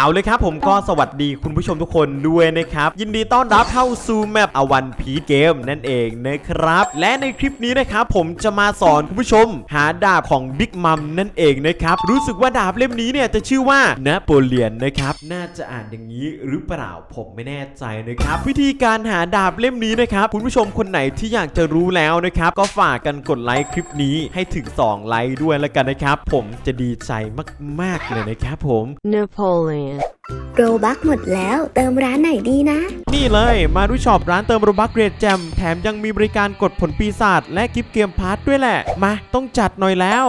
เอาเลยครับผมก็สวัสดีคุณผู้ชมทุกคนด้วยนะครับ ยินดีต้อนรับเข้าสู่แมปอวันพีเกมนั่นเองนะครับ และในคลิปนี้นะครับผมจะมาสอนคุณผู้ชม หาดาบของบิ๊กมัมนั่นเองนะครับ รู้สึกว่าดาบเล่มนี้เนี่ยจะชื่อว่านโปเลียนนะครับ น่าจะอ่านอย่างนี้หรือเปล่าผมไม่แน่ใจนะครับ วิธีการหาดาบเล่มนี้นะครับคุณผู้ชมคนไหนที่อยากจะรู้แล้วนะครับก็ฝากกันกดไลค์คลิปนี้ให้ถึง 2 ไลค์ด้วยแล้วกันนะครับ ผมจะดีใจมากๆเลยนะครับผม Napoleon. โรบักหมดแล้วเติมร้านไหนดีนะ นี่เลยมาดูช็อปร้านเติมโรบัคเกรดแจมแถมยังมีบริการกดผลปีศาจและกิฟเกมพาร์ทด้วยแหละ มาต้องจัดหน่อยแล้ว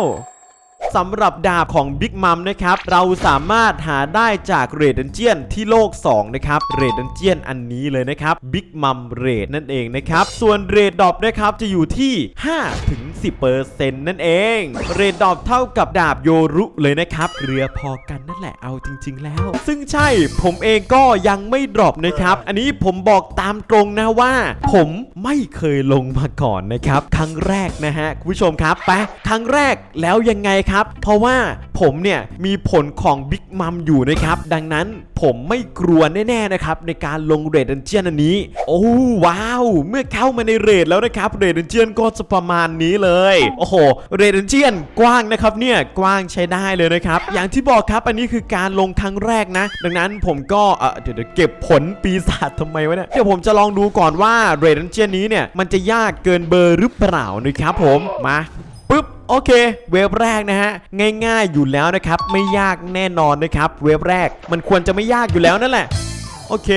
สำหรับดาบของ Big Mom นะครับ เราสามารถหาได้จากเรด d ด n เจียนที่โลก 2 นะครับเรด d ด n เจียนอันนี้เลยนะครับ Big Mom เรดนั่นเองนะครับ ส่วนเรดดอปนะครับจะอยู่ที่ 5 ถึง 10%นั่นเอง เรดดอปเท่ากับดาบโยรุเลยนะครับเรือพอกันนั่นแหละเอาจริง ๆ แล้ว ซึ่งใช่ผมเองก็ยังไม่ดรอปนะครับ อันนี้ผมบอกตามตรงนะว่า ผมไม่เคยลงมาก่อนนะครับ ครั้งแรกนะฮะคุณผู้ชมครับไปครั้งแรกแล้วยังไงครับเพราะว่าผมเนี่ยมีผลของบิ๊กมัมอยู่นะครับ ดังนั้นผมไม่กลัวแน่ๆนะครับ ในการลงเรดดันเจียนอันนี้ โอ้ว้าว เมื่อเข้ามาในเรดแล้วนะครับเรดดันเจียนก็จะประมาณนี้เลย โอ้โหเรดดันเจียนกว้างนะครับเนี่ยกว้างใช้ได้เลยนะครับ อย่างที่บอกครับอันนี้คือการลงครั้งแรกนะ ดังนั้นผมก็เออเดี๋ยวเดี๋ยวเก็บผลปีศาจทำไมวะเนี่ยเดี๋ยวผมจะลองดูก่อนว่าเรดดันเจียนนี้เนี่ยมันจะยากเกินเบอร์หรือเปล่านะครับผมมา โอเค เวฟแรกนะฮะง่ายๆอยู่แล้วนะครับไม่ยากแน่นอนนะครับเวฟแรกมันควรจะไม่ยากอยู่แล้วนั่นแหละโอเค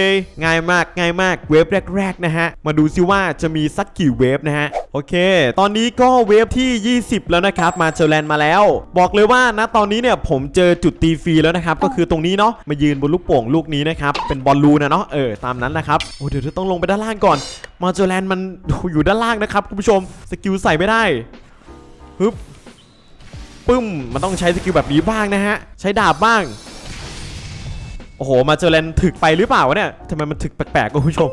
ง่ายมากง่ายมากเวฟแรก ๆ นะฮะ มาดูซิว่าจะมีสักกี่เวฟนะฮะ โอเค ตอนนี้ก็เวฟที่ 20 แล้วนะครับ มาเจอแลนด์มาแล้ว บอกเลยว่านะตอนนี้เนี่ยผมเจอจุดตีฟรีแล้วนะครับ ก็คือตรงนี้เนาะมายืนบนลูกโป่งลูกนี้นะครับ เป็นบอลลูนนะเนาะเออตามนั้นนะครับโอ้เดี๋ยวต้องลงไปด้านล่างก่อน มาเจอแลนด์มันอยู่ด้านล่างนะครับคุณผู้ชมสกิลใส่ไม่ได้ฮึบ ปึ้ม มันต้องใช้สกิลแบบนี้บ้างนะฮะ ใช้ดาบบ้าง โอ้โห มาเจอแลนถึกไปหรือเปล่าวะเนี่ยทำไมมันถึกแปลกๆคุณผู้ชม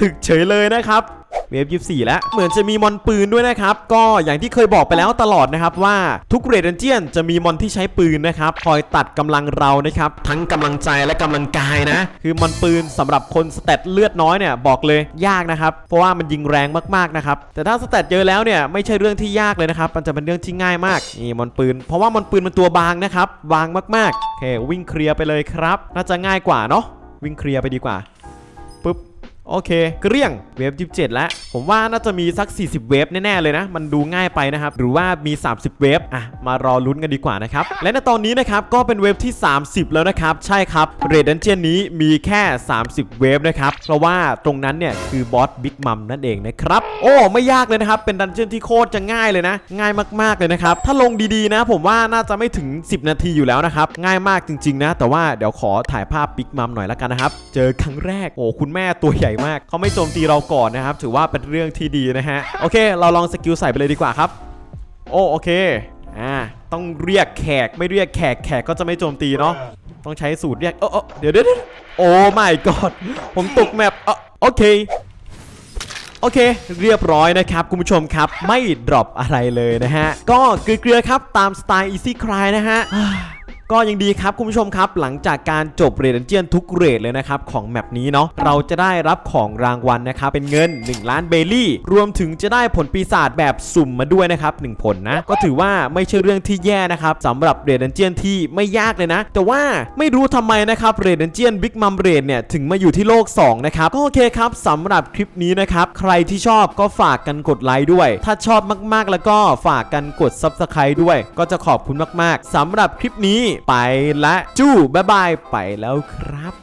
ถึกเฉยเลยนะครับ เวฟ24แล้วเหมือนจะมีมอนปืนด้วยนะครับ ก็อย่างที่เคยบอกไปแล้วตลอดนะครับว่าทุกเรดเดนเจียนจะมีมอนที่ใช้ปืนนะครับคอยตัดกำลังเรานะครับทั้งกำลังใจและกำลังกายนะ คือมอนปืนสำหรับคนสเตตเลือดน้อยเนี่ยบอกเลยยากนะครับเพราะว่ามันยิงแรงมากๆนะครับแต่ถ้าสเตตเยอะแล้วเนี่ยไม่ใช่เรื่องที่ยากเลยนะครับมันจะเป็นเรื่องที่ง่ายมากนี่มอนปืน เพราะว่ามอนปืนมันตัวบางนะครับบางมากๆโอเควิ่งเคลียร์ไปเลยครับ น่าจะง่ายกว่าเนาะวิ่งเคลียร์ไปดีกว่าปึ๊บโอเคเกลี้ยงเวฟ27แล้ว ผมว่าน่าจะมีสัก 40 เวฟแน่ๆเลยนะ มันดูง่ายไปนะครับ หรือว่ามี 30 เวฟอะ มารอลุ้นกันดีกว่านะครับ และในตอนนี้นะครับ ก็เป็นเวฟที่ 30 แล้วนะครับ ใช่ครับ เรดดันเจียนนี้มีแค่ 30 เวฟนะครับ เพราะว่าตรงนั้นเนี่ยคือบอสบิ๊กมัมนั่นเองนะครับ โอ้ ไม่ยากเลยนะครับ เป็นดันเจียนที่โคตรจะง่ายเลยนะ ง่ายมากๆเลยนะครับ ถ้าลงดีๆนะ ผมว่าน่าจะไม่ถึง 10 นาทีอยู่แล้วนะครับ ง่ายมากจริงๆนะ แต่ว่าเดี๋ยวขอถ่ายภาพบิ๊กมัมหน่อยละกันนะครับ เจอครั้งแรก โอ้ คุณแม่ตัวใหญ่มาก เขาไม่โจมตีเราก่อนนะครับ ถือว่าเป็นเรื่องที่ดีนะฮะ โอเค เราลองสกิลใส่ไปเลยดีกว่าครับ โอ้โอเค อ่า ต้องเรียกแขก ไม่เรียกแขก แขกก็จะไม่โจมตีเนาะ ต้องใช้สูตรเรียกเออเอเดี๋ยวเดี๋ยวโอ้ my god ผมตกแมปโอเคโอเค เรียบร้อยนะครับคุณผู้ชมครับ ไม่ดรอปอะไรเลยนะฮะ ก็เกลือๆครับตามสไตล์ Easy Cry นะฮะ ก็ยังดีครับคุณผู้ชมครับ หลังจากการจบเรดเจียนทุกเรดเลยนะครับของแมปนี้เนาะเราจะได้รับของรางวัลนะครับเป็นเงิน 1 ล้านเบลลี่ รวมถึงจะได้ผลปีศาจแบบสุ่มมาด้วยนะครับ1ผลนะก็ถือว่าไม่ใช่เรื่องที่แย่นะครับสำหรับเรดเจียนที่ไม่ยากเลยนะ แต่ว่าไม่รู้ทำไมนะครับเรดเจียนบิ๊กมัมเรดเนี่ยถึงมาอยู่ที่โลก 2 นะครับ ก็โอเคครับสำหรับคลิปนี้นะครับ ใครที่ชอบก็ฝากกันกดไลค์ด้วย ถ้าชอบมากๆแล้วก็ฝากกันกด Subscribe ด้วย ก็จะขอบคุณมากๆสำหรับคลิปนี้ไปและจู้บ๊ายบายไปแล้วครับ